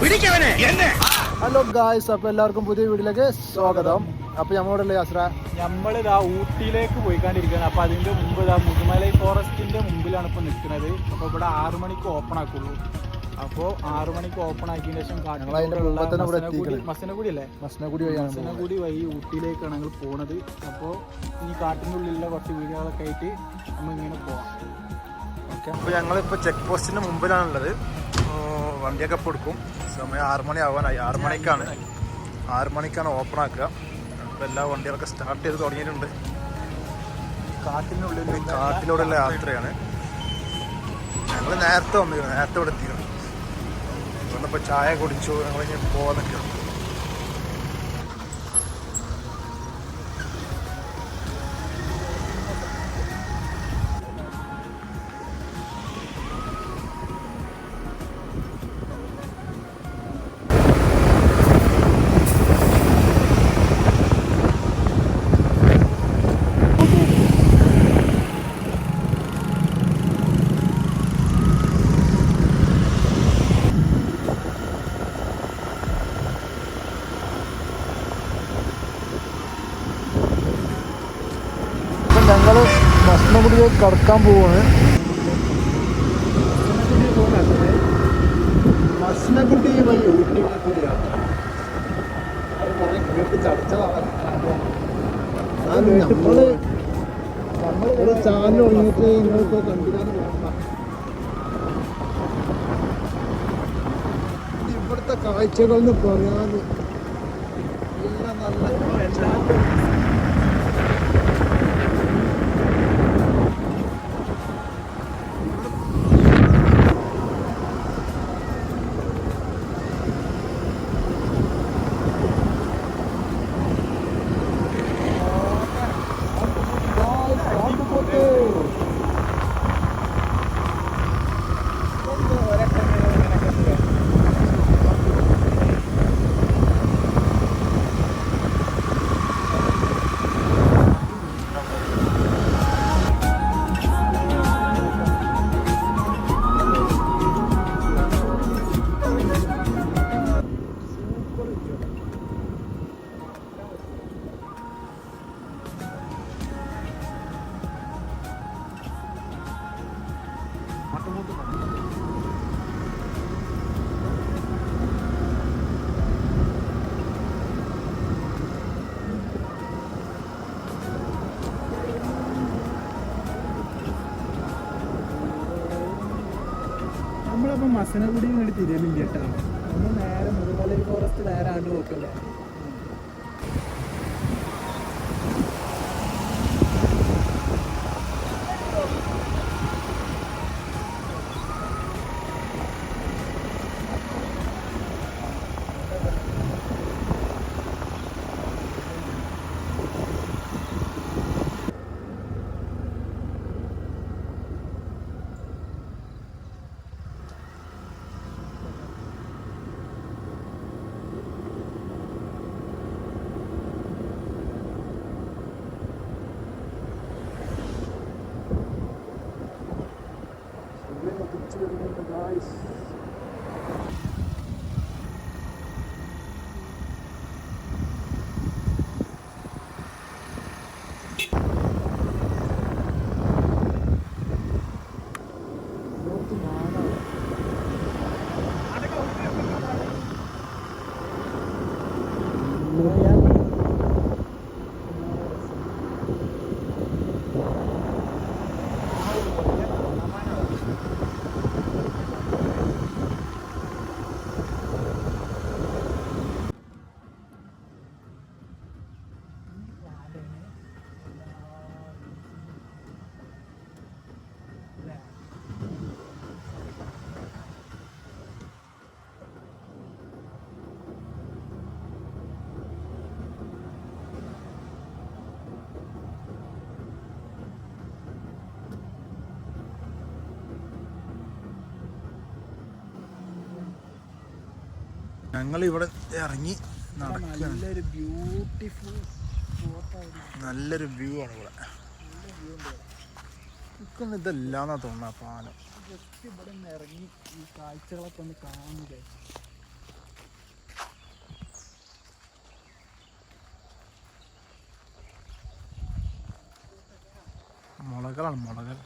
Hello guys അപ്പൊ എല്ലാവർക്കും പുതിയ വീട്ടിലേക്ക് സ്വാഗതം. അപ്പൊ നമ്മളോടല്ലേ അസ്ര നമ്മൾ ഇതാ ഊട്ടിയിലേക്ക് പോയിക്കാണ്ടിരിക്കുകയാണ്. അപ്പൊ അതിന്റെ മുമ്പ് ഇതാ മുതുമലൈ ഫോറസ്റ്റിന്റെ മുമ്പിലാണ് ഇപ്പൊ നിൽക്കുന്നത്. അപ്പൊ ഇവിടെ ആറു മണിക്ക് ഓപ്പൺ ആക്കുള്ളൂ. അപ്പോ ആറു മണിക്ക് ഓപ്പൺ ആക്കിയതിനു ശേഷം. മസനഗുടി അല്ലേ മസ്നഗുടി വഴി. മസനഗുടി വഴി ഊട്ടിയിലേക്കാണ് ഞങ്ങൾ പോണത്. അപ്പോൾ ഈ കാട്ടിനുള്ളിലുള്ള കുറച്ച് വീടുകളൊക്കെ ആയിട്ട് നമ്മൾ ഇങ്ങനെ പോവാം. ഓക്കെ അപ്പോൾ ഞങ്ങളിപ്പോൾ ചെക്ക് പോസ്റ്റിന്റെ മുമ്പിലാണുള്ളത്. ഓ, വണ്ടിയൊക്കെ കൊടുക്കും സമയം ആറ് മണി ആവാനായി ആറ് മണിക്കാണ്. ആറ് മണിക്കാണ് ഓപ്പൺ ആക്കുക. അപ്പോൾ എല്ലാ വണ്ടികളൊക്കെ സ്റ്റാർട്ട് ചെയ്ത് തുടങ്ങിയിട്ടുണ്ട്. കാട്ടിനുള്ളിൽ കാട്ടിലൂടെയുള്ള യാത്രയാണ്. ഞങ്ങൾ നേരത്തെ വന്നിരുന്നു. നേരത്തെ ഇവിടെ എത്തിക്കണം വന്നപ്പോൾ ചായ കുടിച്ചു. ഞങ്ങൾ ഇനി പോകാൻ നിൽക്കണം മസ്നഗുഡിയിലേക്ക് കടക്കാൻ പോവാണ്. മസ്നഗുഡി വഴി ഊട്ടിയിലേക്കൂടിയാണ് നമ്മൾ നമ്മൾ ചാനൽ കണ്ടില്ലാന്ന് തോന്നുന്ന ഇവിടുത്തെ കാഴ്ചകൾ എന്ന് പറയാതെ എല്ലാം നല്ല നമ്മളപ്പോ മസനഗുടി വേണ്ടി തിരിയുന്നില്ല കേട്ടോ നമ്മൾ നേരെ മുതുമലൈ ഫോറസ്റ്റ് നേരെ ആണ്ട് നോക്കല്ലേ ഞങ്ങൾ ഇവിടെ ഇറങ്ങി നല്ലൊരു ബ്യൂട്ടിഫുൾ നല്ലൊരു വ്യൂ ആണ് ഇവിടെ. ഇക്കൊന്നും ഇതല്ലാന്നാ തോന്നുന്ന പാലം. ജസ്റ്റ് ഇവിടെ ഇറങ്ങി ഈ കാഴ്ചകളൊക്കെ ഒന്ന് കാണുന്നത്. മുളകളാണ് മുളകൾ.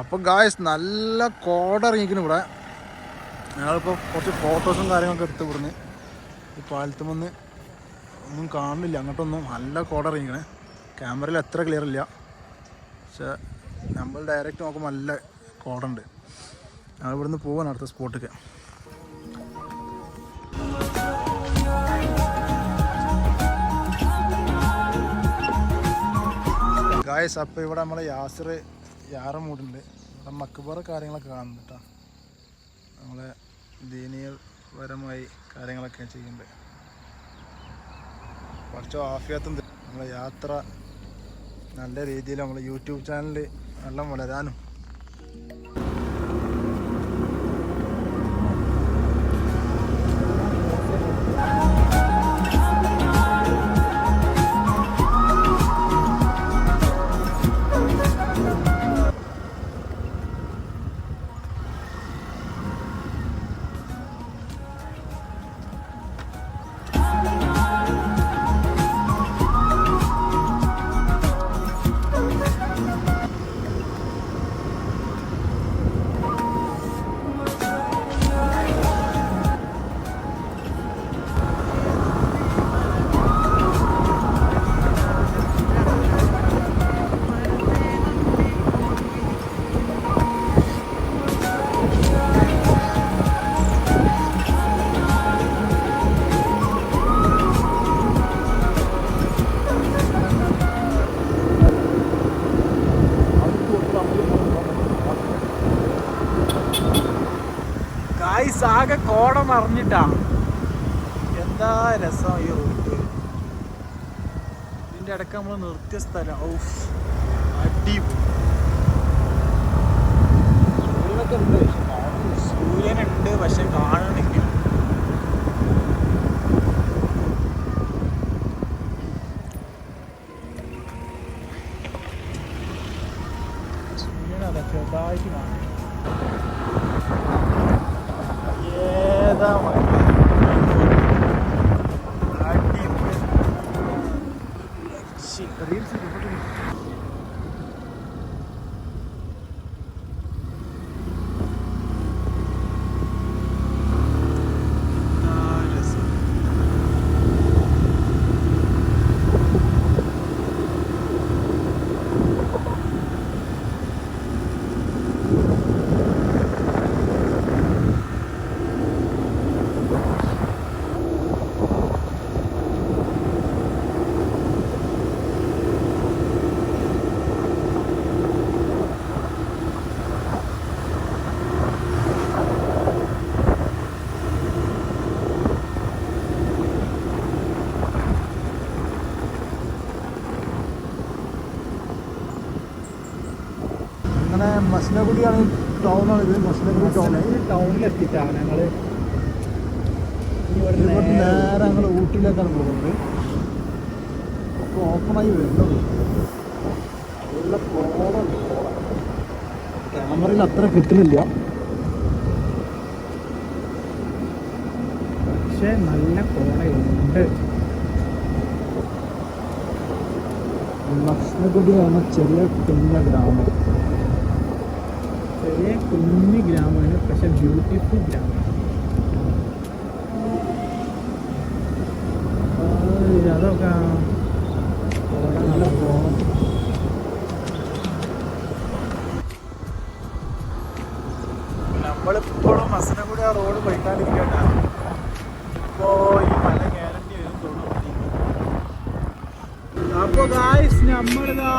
അപ്പോൾ ഗായസ് നല്ല കോട ഇറങ്ങിക്കുന്നു ഇവിടെ. ഞങ്ങളിപ്പോൾ കുറച്ച് ഫോട്ടോസും കാര്യങ്ങളൊക്കെ എടുത്ത് ഇവിടുന്ന് ഈ പാലത്തുമെന്ന് ഒന്നും കാണുന്നില്ല. അങ്ങോട്ടൊന്നും നല്ല കോട ഇറങ്ങിക്കണേ. ക്യാമറയിൽ അത്ര ക്ലിയർ ഇല്ല. പക്ഷെ നമ്മൾ ഡയറക്റ്റ് നോക്കുമ്പോൾ നല്ല കോടുണ്ട് ഞങ്ങൾ ഇവിടുന്ന് പോവാണ് അടുത്ത സ്പോട്ടൊക്കെ ഗായസ് അപ്പോൾ ഇവിടെ നമ്മളെ യാസിർ യാറ മൂടുണ്ട് ഇവിടെ മക്കബറ കാര്യങ്ങളൊക്കെ കാണുന്നുണ്ട് കേട്ടോ നമ്മളെ ദീനീയപരമായി കാര്യങ്ങളൊക്കെ ചെയ്യുന്നുണ്ട് കുറച്ച് ആഫിയത്തും. നമ്മളെ യാത്ര നല്ല രീതിയിൽ നമ്മൾ യൂട്യൂബ് ചാനലിൽ നല്ല വളരാനും കോട നിറഞ്ഞിട്ടാ എന്താ രസം ഈ റൂട്ട് ഇതിന്റെ ഇടയ്ക്ക് നമ്മൾ നിർത്തിയ സ്ഥലം. ഔഫ്. അടി. സൂര്യനുണ്ട് പക്ഷെ കാണണില്ല. അങ്ങനെ മസ്നഗുഡിയാണ് ടൗണാണ് ഇത് മസ്നഗുഡി ടൗൺ ടൗണിലെത്തിയിട്ടാണ് ഞങ്ങൾ നേരെ ഞങ്ങൾ ഊട്ടിയിലേക്കാണ് പോകുന്നത്. അപ്പോൾ ഓപ്പണായി വരുന്നത്. ക്യാമറയിൽ അത്ര കിട്ടുന്നില്ല. പക്ഷെ നല്ല കോളയുണ്ട്. എന്ന ചെറിയ കുഞ്ഞ ഗ്രാമം. ചെറിയ കുഞ്ഞു ഗ്രാമമാണ്. പക്ഷെ ബ്യൂട്ടിഫുൾ ഗ്രാമം. ആയ് അതൊക്കെ കോട നല്ല കോണം നമ്മളിപ്പോഴും മസനഗുഡി ആ റോഡ് പോയിക്കാണ്ടിരിക്കണ്ട ഇപ്പോ ഈ മല ഗ്യാരണ്ടി വരും തോന്നുന്നു. അപ്പൊ ഗായ്സ് നമ്മളിതാ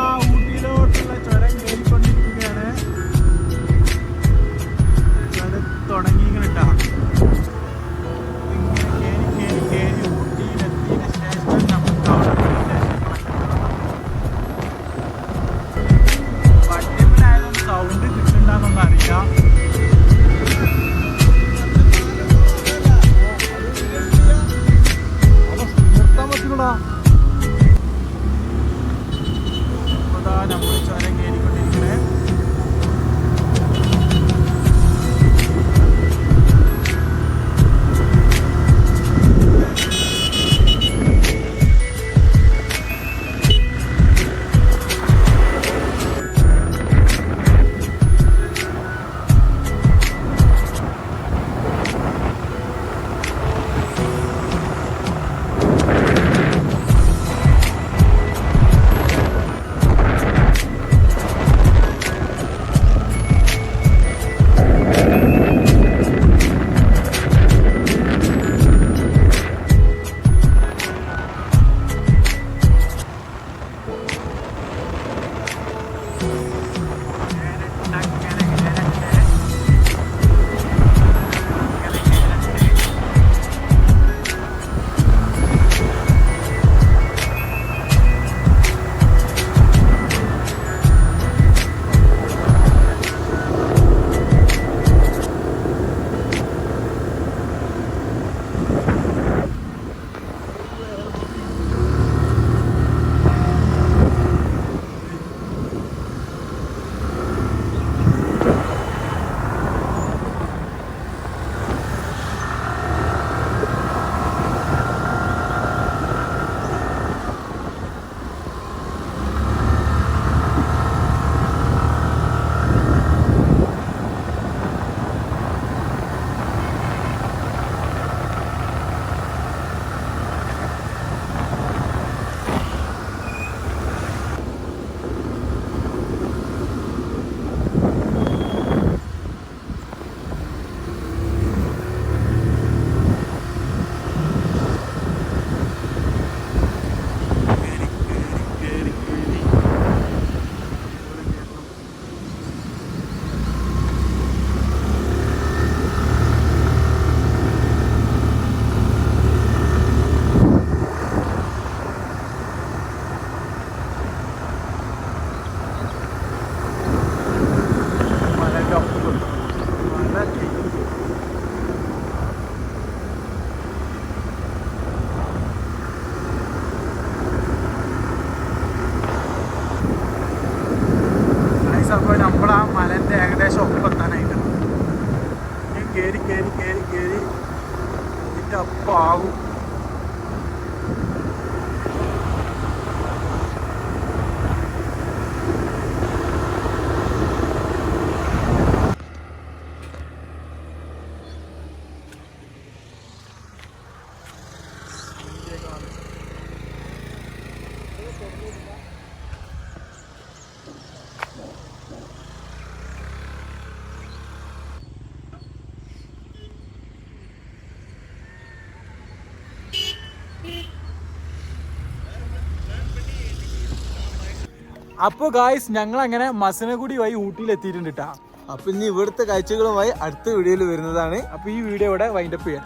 Paulo. അപ്പൊ ഗായ്സ് ഞങ്ങൾ അങ്ങനെ മസനഗുടി വഴി ഊട്ടിയിൽ എത്തിയിട്ടുണ്ട് കേട്ടാ അപ്പൊ ഇനി ഇവിടുത്തെ കാഴ്ചകളുമായി അടുത്ത വീഡിയോയിൽ വരുന്നതാണ്. അപ്പൊ ഈ വീഡിയോ ഇവിടെ വൈൻഡപ്പ് ചെയ്യാം.